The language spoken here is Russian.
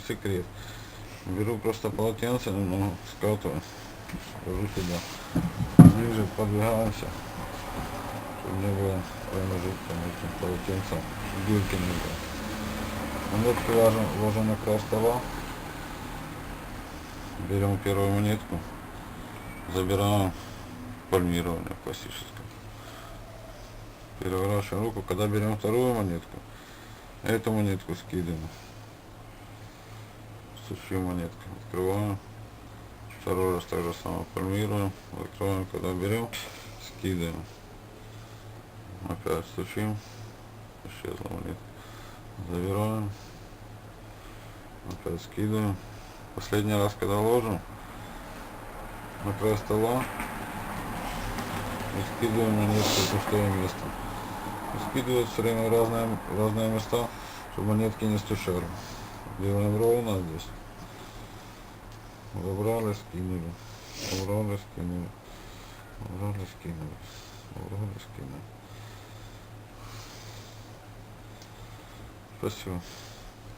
Секрет. Беру просто полотенце немного, скатываю, ложу сюда. Ближе подвигаемся, чтобы не было промежутка между полотенцем, дырки не было. Монетки ложим, ложим на край стола. Берем первую монетку, забираем пальмирование классическое. Переворачиваем руку, когда берем вторую монетку, эту монетку скидываем. Стучим монетку, открываем. Второй раз так же самое пальмируем, закрываем, когда берем, скидываем. Опять стучим, исчезла монетка. Забираем, опять скидываем. Последний раз, когда ложим, на край стола, и скидываем монетку в пустое место. И скидывают все время разные, разные места, чтобы монетки не стучали. Ровно здесь. Забрали, скинули. Забрали, скинули. Забрали, скинули. Забрали, скинули. Спасибо.